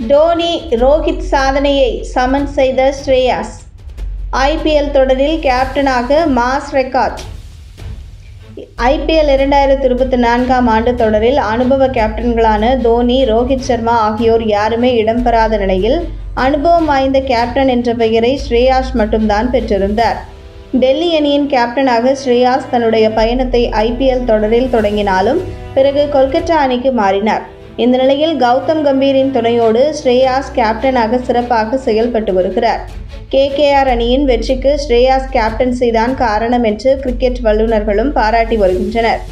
டோனி ரோஹித் சாதனையை சமன் செய்த ஸ்ரேயாஸ். ஐபிஎல் தொடரில் கேப்டனாக மாஸ் ரெக்கார்ட். ஐபிஎல் இரண்டாயிரத்தி இருபத்தி நான்காம் ஆண்டு தொடரில் அனுபவ கேப்டன்களான தோனி ரோஹித் சர்மா ஆகியோர் யாருமே இடம்பெறாத நிலையில் அனுபவம் வாய்ந்த கேப்டன் என்ற பெயரை ஸ்ரேயாஸ் மட்டும்தான் பெற்றிருந்தார். டெல்லி அணியின் கேப்டனாக ஸ்ரேயாஸ் தன்னுடைய பயணத்தை ஐபிஎல் தொடரில் தொடங்கினாலும் பிறகு கொல்கத்தா அணிக்கு மாறினார். இந்த நிலையில் கௌதம் கம்பீரின் துணையோடு ஸ்ரேயாஸ் கேப்டனாக சிறப்பாக செயல்பட்டு வருகிறார். கேகேஆர் அணியின் வெற்றிக்கு ஸ்ரேயாஸ் கேப்டன்சி தான் காரணம் என்று கிரிக்கெட் வல்லுநர்களும் பாராட்டி வருகின்றனர்.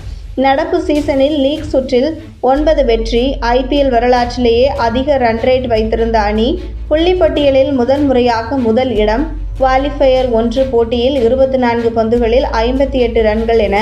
நடப்பு சீசனில் லீக் சுற்றில் ஒன்பது வெற்றி ஐபிஎல் வரலாற்றிலேயே அதிக ரன் ரேட் வைத்திருந்த அணி புள்ளிப்பட்டியலில் முதல் முறையாக முதல் இடம் குவாலிஃபயர் ஒன்று போட்டியில் இருபத்தி நான்கு பந்துகளில் ஐம்பத்தி எட்டு ரன்கள் என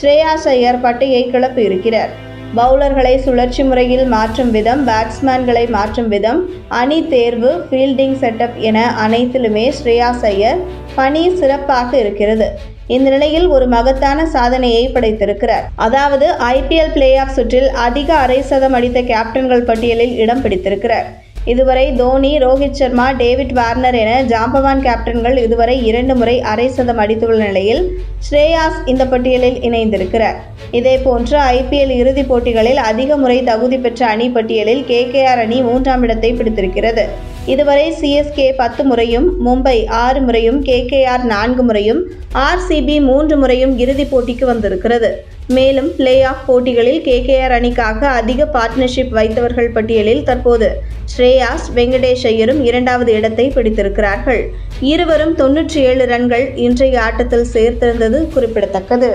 ஸ்ரேயாஸ் ஐயர் பட்டையை கிளப்பியிருக்கிறார். பவுலர்களை சுழற்சி முறையில் மாற்றும் விதம் பேட்ஸ்மேன்களை மாற்றும் விதம் அணி தேர்வு ஃபீல்டிங் செட்டப் என அனைத்திலுமே ஸ்ரேயாஸ் ஐயர் பணி சிறப்பாக இருக்கிறது. இந்த நிலையில் ஒரு மகத்தான சாதனையை படைத்திருக்கிறார். அதாவது ஐபிஎல் பிளே ஆஃப் சுற்றில் அதிக அரை சதம் அடித்த கேப்டன்கள் பட்டியலில் இடம் பிடித்திருக்கிறார். இதுவரை தோனி ரோஹித் சர்மா டேவிட் வார்னர் என ஜாம்பவான் கேப்டன்கள் இதுவரை இரண்டு முறை அரை சதம் அடித்துள்ள நிலையில் ஸ்ரேயாஸ் இந்த பட்டியலில் இணைந்திருக்கிறார். இதேபோன்று ஐபிஎல் இறுதிப் போட்டிகளில் அதிக முறை தகுதி பெற்ற அணி பட்டியலில் கேகேஆர் அணி மூன்றாம் இடத்தை பிடித்திருக்கிறது. இதுவரை சிஎஸ்கே பத்து முறையும் மும்பை ஆறு முறையும் கேகேஆர் நான்கு முறையும் ஆர்சிபி மூன்று முறையும் இறுதிப் போட்டிக்கு வந்திருக்கிறது. மேலும் பிளே ஆஃப் போட்டிகளில் கேகேஆர் அணிக்காக அதிக பார்ட்னர்ஷிப் வைத்தவர்கள் பட்டியலில் தற்போது ஸ்ரேயாஸ் வெங்கடேஷ் ஐயரும் இரண்டாவது இடத்தை பிடித்திருக்கிறார்கள். இருவரும் தொன்னூற்றி ஏழு ரன்கள் இன்றைய ஆட்டத்தில் சேர்த்திருந்தது குறிப்பிடத்தக்கது.